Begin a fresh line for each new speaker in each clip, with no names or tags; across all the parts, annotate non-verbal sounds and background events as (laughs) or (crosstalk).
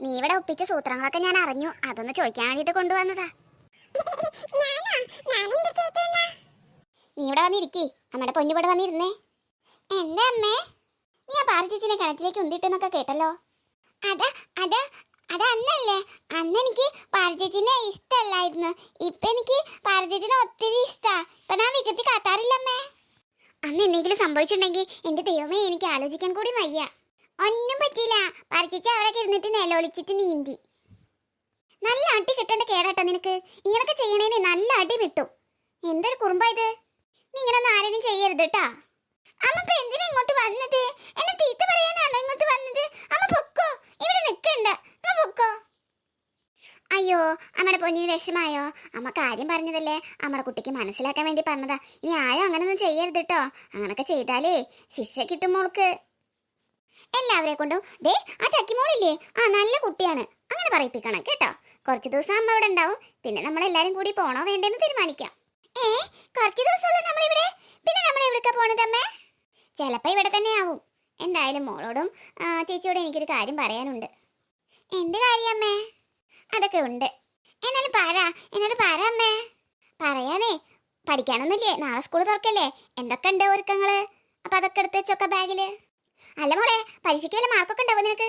നീ ഇവിടെ ഒപ്പിച്ച സൂത്രങ്ങളൊക്കെ ഞാൻ അറിഞ്ഞു. അതൊന്ന് ചോദിക്കാൻ വേണ്ടിട്ട് കൊണ്ടുവന്നതാ. (laughs) നീ ഇവിടെ വന്നിരിക്കി. അമ്മയുടെ പൊന്നു ഇവിടെ വന്നിരുന്നേ. എന്താ അമ്മേ? നീ ആ പാറച്ചേച്ചിനെ കിണറ്റിലേക്ക് ഉന്തിട്ടെന്നൊക്കെ കേട്ടല്ലോ? അത് അത് അത് അന്നല്ലേ? അന്ന് എനിക്ക് പാറച്ചേച്ചിനെ ഇഷ്ടമല്ലായിരുന്നു ഇപ്പൊ എനിക്ക് പാറച്ചേച്ചിനെ ഒത്തിരി ഇഷ്ടാ. ഇപ്പൊ ഞാൻ വികൃതി കാത്താറില്ലമ്മേ അന്ന് എന്തെങ്കിലും സംഭവിച്ചിട്ടുണ്ടെങ്കിൽ എന്റെ ദൈവമേ എനിക്ക് ആലോചിക്കാൻ കൂടി വയ്യ. ഒന്നും പറ്റിയില്ല. പറിച്ചിച്ച് അവിടെ ഇരുന്നിട്ട് നിലവിളിച്ചിട്ട് നീന്തി. നല്ല അടി കിട്ടേണ്ട കേടാട്ടോ നിനക്ക്. ഇങ്ങനൊക്കെ ചെയ്യണേന് നല്ല അടി കിട്ടും. എന്തൊരു കുറുമ്പാ ഇത്. നീ ഇങ്ങനെ ഒന്നും ആരെയും ചെയ്യരുത് കേട്ടാ അമ്മ എന്തിനാ ഇങ്ങോട്ട് വന്നത്? എന്നെ തീറ്റ പറയാനാണോ ഇങ്ങോട്ട് വന്നത്? അമ്മ പൊക്കോ. ഇവിടെ നിൽക്കണ്ട അമ്മ പൊക്കോ. അയ്യോ അമ്മയുടെ പൊന്നിന് വിഷമായോ? അമ്മ കാര്യം പറഞ്ഞതല്ലേ? അമ്മയുടെ കുട്ടിക്ക് മനസ്സിലാക്കാൻ വേണ്ടി പറഞ്ഞതാ. ഇനി ആരും അങ്ങനൊന്നും ചെയ്യരുത് കേട്ടോ അങ്ങനൊക്കെ ചെയ്താലേ ശിക്ഷ കിട്ടും മോൾക്ക്. എല്ലാവരെ കൊണ്ടും ദേ ആ ചക്കിമോളില്ലേ ആ നല്ല കുട്ടിയാണ്. അങ്ങനെ പറയിപ്പിക്കണം കേട്ടോ? കുറച്ച് ദിവസം അമ്മ ഇവിടെ ഉണ്ടാവും. പിന്നെ നമ്മൾ എല്ലാരും കൂടി പോണോ വേണ്ടെന്ന് തീരുമാനിക്കാം. ഏ കുറച്ച് ദിവസമല്ലോ നമ്മളിവിടെ? പിന്നെ നമ്മൾ എവിടേക്കാ പോണത് അമ്മേ? ചിലപ്പോൾ ഇവിടെ തന്നെ ആവും. എന്തായാലും മോളോടും ചേച്ചിയോടും എനിക്കൊരു കാര്യം പറയാനുണ്ട്. എന്ത് കാര്യം അമ്മേ? അതൊക്കെ ഉണ്ട്. എന്നാലും പറ എന്നോട് പറ അമ്മേ. പറയാനേ പഠിക്കാനൊന്നുമില്ലേ? നാളെ സ്കൂൾ തുറക്കല്ലേ? എന്തൊക്കെ ഉണ്ട് ഒരുക്കങ്ങൾ? അപ്പൊ അതൊക്കെ എടുത്ത് വെച്ചൊക്കെ ബാഗിൽ? അല്ല മോളെ പരീക്ഷയ്ക്ക് വല്ല മാർക്കൊക്കെ ഉണ്ടാവും നിനക്ക്?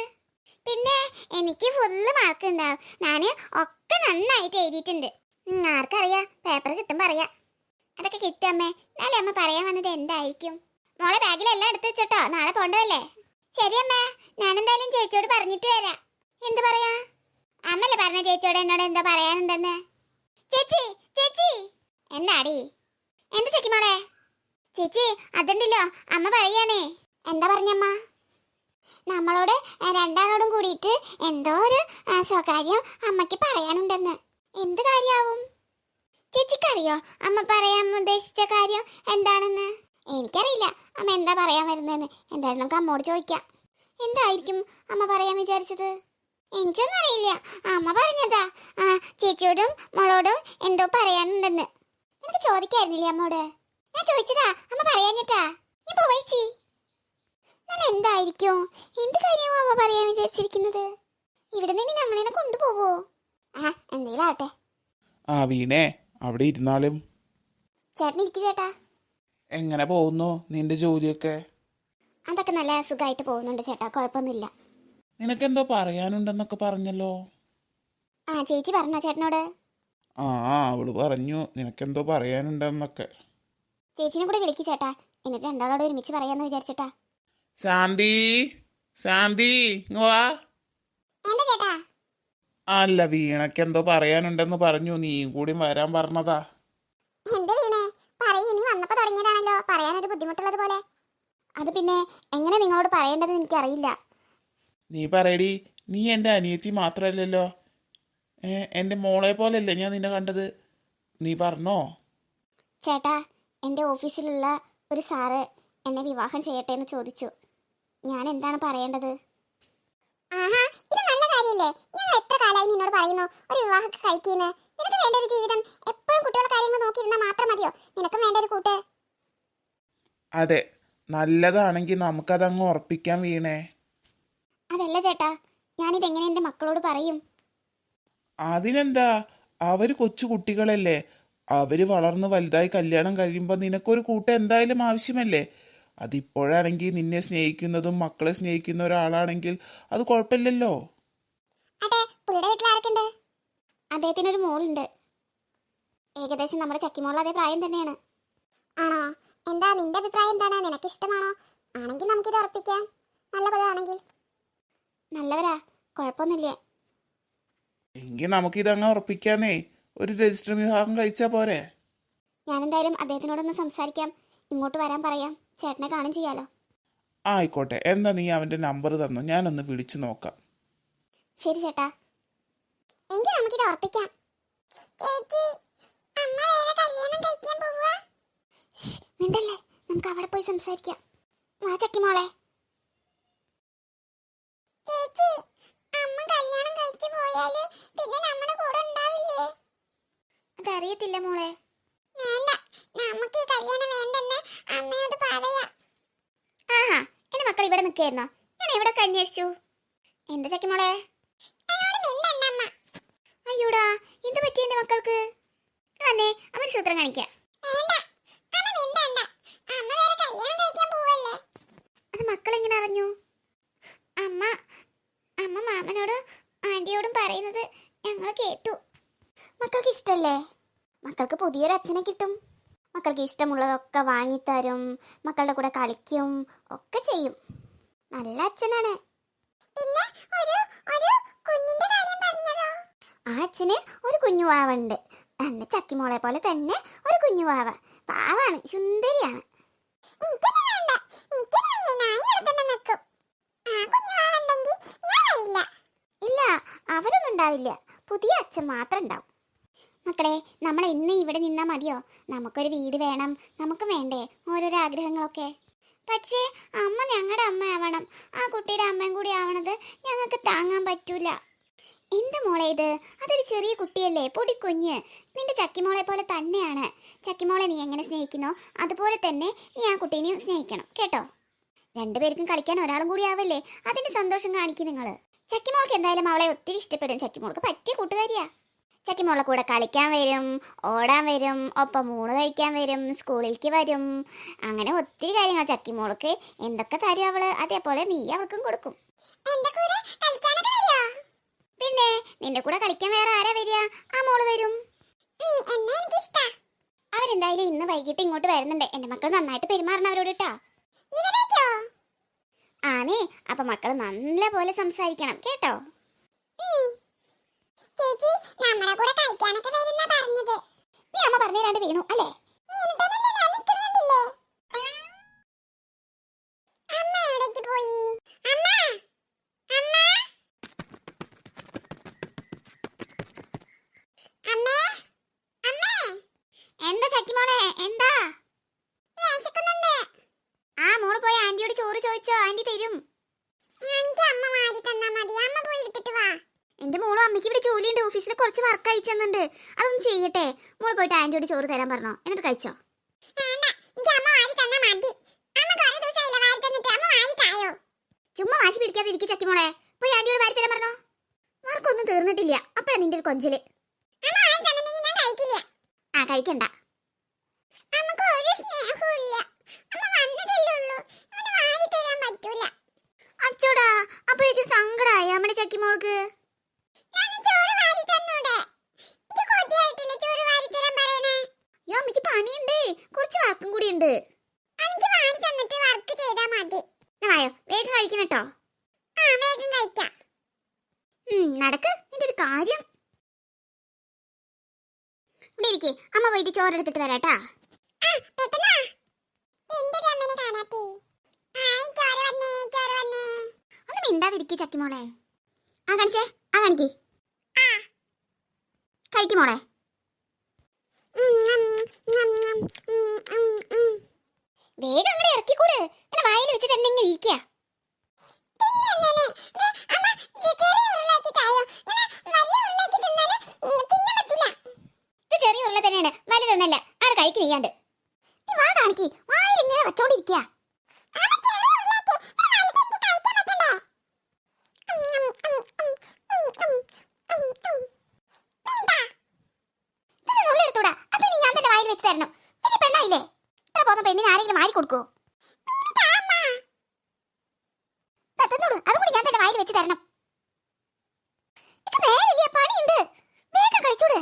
പിന്നെ എനിക്ക് ഫുള്ള് മാർക്ക് ഉണ്ടാവും. ഞാൻ ഒക്കെ നന്നായിട്ട് എഴുതിയിട്ടുണ്ട്. ആർക്കറിയാം? പേപ്പർ കിട്ടും പറയാ അതൊക്കെ കിട്ടും അമ്മേ. എന്നാലേ അമ്മ പറയാൻ വന്നത് എന്തായിരിക്കും? മോളെ ബാഗിലെല്ലാം എടുത്തു വെച്ചോട്ടോ. നാളെ പോണ്ടതല്ലേ? ശരി അമ്മേ. ഞാൻ എന്തായാലും ചേച്ചിയോട് പറഞ്ഞിട്ട് വരാം. എന്ത് പറയാ? അമ്മല്ലേ പറഞ്ഞ ചേച്ചിയോട് എന്നോട് എന്താ പറയാനുണ്ടെന്ന്? ചേച്ചി ചേച്ചി! എന്താടി? എന്ത് ചേച്ചി മോളെ? ചേച്ചി അതുണ്ടല്ലോ. അമ്മ പറയാണേ. എന്താ പറഞ്ഞമ്മ? നമ്മളോട് രണ്ടാളോടും കൂടിയിട്ട് എന്തോ ഒരു സ്വകാര്യം അമ്മയ്ക്ക് പറയാനുണ്ടെന്ന്. എന്ത് കാര്യാവും? ചേച്ചിക്കറിയോ? അമ്മ പറയാൻ ഉദ്ദേശിച്ച കാര്യം എന്താണെന്ന്? എനിക്കറിയില്ല. അമ്മ എന്താ പറയാൻ വരുന്നതെന്ന്. എന്തായാലും നമുക്ക് അമ്മോട് ചോദിക്കാം. എന്തായിരിക്കും അമ്മ പറയാൻ വിചാരിച്ചത്? എനിക്കൊന്നും അറിയില്ല. അമ്മ പറഞ്ഞതാ. ആ ചേച്ചിയോടും മോളോടും എന്തോ പറയാനുണ്ടെന്ന്. എനിക്ക് ചോദിക്കായിരുന്നില്ലേ അമ്മോട്? ഞാൻ ചോദിച്ചതാ. അമ്മ പറയാഞ്ഞിട്ടാ. ഞാൻ പോവാ ഞാൻ എന്തായിരിക്കും? എന്ത് കാര്യമാ അമ്മ പറയാൻ വിചാരിച്ചിരിക്കുന്നത്? ഇവിടെ നിന്ന് ഞങ്ങളെ കൊണ്ടുപോകോ ആ എന്തെങ്കിലും ആവട്ടെ.
ആ വീണേ അവിടെ ഇരുന്നാലും.
ചേട്ടൻ ഇരിക്കു ചേട്ടാ.
എങ്ങനെ പോകുന്നു നിന്റെ ജോലിയൊക്കെ?
അതൊക്കെ നല്ല സുഖമായിട്ട് പോകുന്നുണ്ട് ചേട്ടാ കുഴപ്പമൊന്നുമില്ല.
നിനക്കെന്തോ പറയാനുണ്ടെന്നൊക്കെ പറഞ്ഞല്ലോ.
ആ ചേച്ചി പറഞ്ഞോ ചേട്ടനോട്?
ആ അവൾ പറഞ്ഞു നിനക്കെന്തോ പറയാനുണ്ടെന്നൊക്കെ.
ചേച്ചിനെ കൂടെ വിളിക്കു ചേട്ടാ എന്നിട്ട് രണ്ടാളോട് ഒരുമിച്ച് പറയാന്ന് വിചാരിച്ചിട്ടാ.
ശാന്തി ശാന്തി ഇങ്ങ് വാ. അല്ല വീണക്ക് എന്തോ പറയാനുണ്ടെന്ന് പറഞ്ഞു. നീ കൂടി വരാൻ പറഞ്ഞതാ.
പറയാനൊരു ബുദ്ധിമുട്ടുള്ളത് പോലെ. അത് പിന്നെ എങ്ങനെ നിങ്ങളോട് പറയേണ്ടത് എനിക്കറിയില്ല.
നീ പറയടി. നീ എന്റെ അനിയത്തി മാത്രല്ലല്ലോ. ഏ എന്റെ മോളെ പോലെയല്ലേ ഞാൻ നിന്നെ കണ്ടത്. നീ പറഞ്ഞോ?
ചേട്ടാ എന്റെ ഓഫീസിലുള്ള ഒരു സാറ് എന്നെ വിവാഹം ചെയ്യട്ടെ എന്ന് ചോദിച്ചു. ഞാൻ എന്താണ് പറയേണ്ടത്? ആഹാ ഇത് നല്ല കാര്യല്ലേ. ഞാൻ എത്ര കാലമായി നിന്നോട് പറയുന്നു? ഒരു വിവാഹമൊക്കെ കഴിക്കുന്നു. നിനക്ക് വേണ്ട ഒരു ജീവിതം. എപ്പോഴും കുട്ടികളുടെ കാര്യങ്ങൾ നോക്കിയിരുന്നാൽ മാത്രം മതിയോ? നിനക്കും വേണ്ട ഒരു കൂട്ട്.
അതെ നല്ലതാണെങ്കിൽ നമുക്കതങ്ങ് ഉറപ്പിക്കാൻ വീണേ.
അതല്ല ചേട്ടാ ഞാനിതെങ്ങനെ എന്റെ മക്കളോട് പറയും?
അതിനെന്താ? അവർ കൊച്ചു കുട്ടികളല്ലേ. അവർ വളർന്ന് വലുതായി കല്യാണം കഴിയുമ്പോൾ നിനക്കൊരു കൂട്ടം എന്തായാലും ആവശ്യമല്ലേ? അതിപ്പോഴാണെങ്കിൽ നിന്നെ സ്നേഹിക്കുന്നതും മക്കളെ സ്നേഹിക്കുന്ന ഒരാളാണെങ്കിൽ അത് കുഴപ്പമില്ലല്ലോ.
അദ്ദേഹത്തിനൊരു മോളുണ്ട്. ഏകദേശം നമ്മുടെ ചക്കിമോൾ അതേ പ്രായം തന്നെയാണ്. ആണോ? എന്താ നിന്റെ അഭിപ്രായം എന്താണ്? നിനക്ക് ഇഷ്ടമാണോ ആണെങ്കിൽ നമുക്കിത് ഉറപ്പിക്കാം. നല്ല പദമാണെങ്കിൽ നല്ലവരാ? കുഴപ്പമൊന്നുമില്ല.
എങ്കിൽ നമുക്കിതങ്ങ് ഉറപ്പിക്കാന്നേ. ഒരു രജിസ്റ്റർ വിവാഹം കഴിച്ചാ പോരെ.
ഞാനെന്തായാലും അദ്ദേഹത്തിനോടൊന്ന് സംസാരിക്കാം. ഇങ്ങോട്ട് വരാൻ പറയാം. ചേട്ടനെ കാണും ചെയ്യാലോ?
ആയിക്കോട്ടെ എന്താ നീ അവന്റെ നമ്പർ തന്നു ഞാനൊന്ന് വിളിച്ചു നോക്കാം.
ശരി ചേട്ടാ. എങ്കിൽ നമുക്കിത് ഉറപ്പിക്കാം.
അമ്മ വേറെ കല്യാണം കഴിക്കാൻ പോവാ
മിണ്ടല്ലേ? നമുക്ക് അവിടെ പോയി സംസാരിക്കാം. വാ ചക്കിമോളെ
ചേച്ചി അമ്മ കല്യാണം കഴിച്ചു പോയാൽ പിന്നെ നമ്മുടെ കൂടെ ഉണ്ടാവില്ലേ?
അതറിയത്തില്ല മോളെ
വേണ്ട നമുക്ക് ഈ കല്യാണം വേണ്ടെന്ന് അമ്മയോട് പറയാം
ആഹാ എന്റെ മക്കൾ ഇവിടെ നിൽക്കായിരുന്നോ ഞാൻ എവിടെ അന്വേഷിച്ചു എന്താ ചക്കിമോളെ അയ്യോടാ എന്ത് പറ്റി എന്റെ മക്കൾക്ക്? അതെ അവൻ സൂത്രം കാണിക്കാം. അത് മക്കൾ എങ്ങനെ അറിഞ്ഞു? അമ്മ അമ്മ മാമനോടും ആന്റിയോടും പറയുന്നത് ഞങ്ങൾ കേട്ടു. മക്കൾക്ക് ഇഷ്ടല്ലേ? മക്കൾക്ക് പുതിയൊരു അച്ഛനെ കിട്ടും. മക്കൾക്ക് ഇഷ്ടമുള്ളതൊക്കെ വാങ്ങിത്തരും. മക്കളുടെ കൂടെ കളിക്കും. ഒക്കെ ചെയ്യും. നല്ല അച്ഛനാണ്.
പിന്നെ ഒരു ഒരു കുഞ്ഞിന്റെ കാര്യം പറഞ്ഞതോ
ആ അച്ഛന് ഒരു കുഞ്ഞു വാവുണ്ട്. ചക്കി ചക്കിമോളെ പോലെ തന്നെ ഒരു കുഞ്ഞു വാവ. പാവാണ് സുന്ദരിയാണ്.
തന്നെ
ഇല്ല അവരൊന്നും ഉണ്ടാവില്ല. പുതിയ അച്ഛൻ മാത്രം ഉണ്ടാവും. മക്കളെ നമ്മൾ ഇന്ന് ഇവിടെ നിന്നാൽ മതിയോ? നമുക്കൊരു വീട് വേണം. നമുക്ക് വേണ്ടേ ഓരോരോ ആഗ്രഹങ്ങളൊക്കെ? പക്ഷേ അമ്മ ഞങ്ങളുടെ അമ്മ ആവണം ആ കുട്ടിയുടെ അമ്മയും കൂടി ആവണത് ഞങ്ങൾക്ക് താങ്ങാൻ പറ്റൂല. എന്ത് മോളെ ഇത്? അതൊരു ചെറിയ കുട്ടിയല്ലേ പൊടിക്കുഞ്ഞ് നിന്റെ ചക്കിമോളെ പോലെ തന്നെയാണ്. ചക്കിമോളെ നീ എങ്ങനെ സ്നേഹിക്കുന്നോ അതുപോലെ തന്നെ നീ ആ കുട്ടീനെയും സ്നേഹിക്കണം. കേട്ടോ? രണ്ടുപേർക്കും കളിക്കാൻ ഒരാളും കൂടി ആവല്ലേ? അതിന്റെ സന്തോഷം കാണിക്കും നിങ്ങൾ ചക്കിമോൾക്ക് എന്തായാലും അവളെ ഒത്തിരി ഇഷ്ടപ്പെടും. ചക്കിമോൾക്ക് പറ്റിയ കൂട്ടുകാരിയാ. ചക്കിമോളെ കൂടെ കളിക്കാൻ വരും ഓടാൻ വരും ഒപ്പം ഊണ് കഴിക്കാൻ വരും സ്കൂളിലേക്ക് വരും. അങ്ങനെ ഒത്തിരി കാര്യങ്ങൾ ചക്കി ചക്കിമോൾക്ക് എന്തൊക്കെ തരും അവൾ? അതേപോലെ നീ അവൾക്കും കൊടുക്കും. പിന്നെ നിന്റെ കൂടെ കളിക്കാൻ വേറെ ആരാ വരിക? ആ മോൾ വരും. അവരെന്തായാലും ഇന്ന് വൈകിട്ട് ഇങ്ങോട്ട് വരുന്നുണ്ട്. എന്റെ മക്കൾ നന്നായിട്ട് പെരുമാറണം അവരോട് കേട്ടോ ആനേ അപ്പൊ മക്കൾ നല്ല പോലെ സംസാരിക്കണം. കേട്ടോ
ചേച്ചി നമ്മുടെ കൂടെ കളിക്കാനൊക്കെ വരുന്ന പറഞ്ഞത്
നീ പറഞ്ഞു തരാണ്ട് വീണു അല്ലേ
വീണിട്ടൊന്നുമില്ല ഞാൻ നിൽക്കുന്നുണ്ടില്ലേ അമ്മ എവിടേക്ക് പോയി അമ്മ അമ്മ അമ്മേ അമ്മേ
എന്താ ചക്കിമോളെ എന്താ
വിശക്കുന്നുണ്ട്
ആ മോൾ പോയി ആന്റിയോട് ചോറ് ചോദിച്ചോ ആന്റി തരും
എനിക്ക് അമ്മ വാരി തന്നാ മതി അമ്മ പോയി എടുത്തിട്ട് വാ
എന്റെ മോളും അമ്മയ്ക്ക് ഇവിടെ ജോലിയുണ്ട് ഓഫീസിൽ കുറച്ച് വർക്ക് അയച്ചു തന്നുണ്ട് അതൊന്ന് ചെയ്യട്ടെ. മോൾ പോയിട്ട് ആന്റിയോട് ചോറ് തരാൻ പറഞ്ഞോ. എന്നിട്ട് കഴിച്ചോ. ചുമ്മാ വാശി പിടിക്കാതെ ഇരിക്കും ചക്കിമോളെ പോയി ആന്റിയോട് വാരി തരാൻ പറഞ്ഞോ. മാർക്കൊന്നും തീർന്നിട്ടില്ല. അപ്പഴാ നിന്റെ ഒരു
കൊഞ്ചിൽ.
ആ കഴിക്കണ്ട. അച്ചോടാ അപ്പോഴേക്കും സങ്കടായി അമ്മയുടെ ചക്കിമോൾക്ക് നടക്ക്. നിന്റെ ഒരു കാര്യം. ഇവിടെ ഇരിക്കേ. അമ്മ പോയിട്ട് ചോറ് എടുത്തിട്ട് വരാട്ടാ ഒന്ന് മിണ്ടാതിരിക്കേ ചക്കിമോളെ. ആ കാണിച്ചേ. ആ കാണിക്കേ. കഴിക്കുമോളെ
മോളെ.
വേഗം അങ്ങനെ ഇറക്കിക്കൂട്. എന്നെ വായിൽ വെച്ചിട്ട് എന്നെ ഇരിക്കുക
ചെറിയ
ഉരുള തന്നെയാണ് വലുതൊന്നല്ല ആടെ കഴിക്കുന്നില്ലാണ്ട് നീ വാ കാണിക്ക്. വായിൽ ഇങ്ങനെ വെച്ചോണ്ടിരിക്കുക വായിൽ വെച്ച് തരണം. വലിയ പെണ്ണായില്ലേ? ഇത്ര പോകുന്ന പെണ്ണിന് ആരെങ്കിലും വാരി കൊടുക്കോ
വേണ്ട, അമ്മ.
തന്നോട് അതും കൂടി ഞാൻ തന്നെ വായിൽ വെച്ച് തരണം. നേരില്ല പണിയുണ്ട്. വേഗം കഴിച്ചൂട്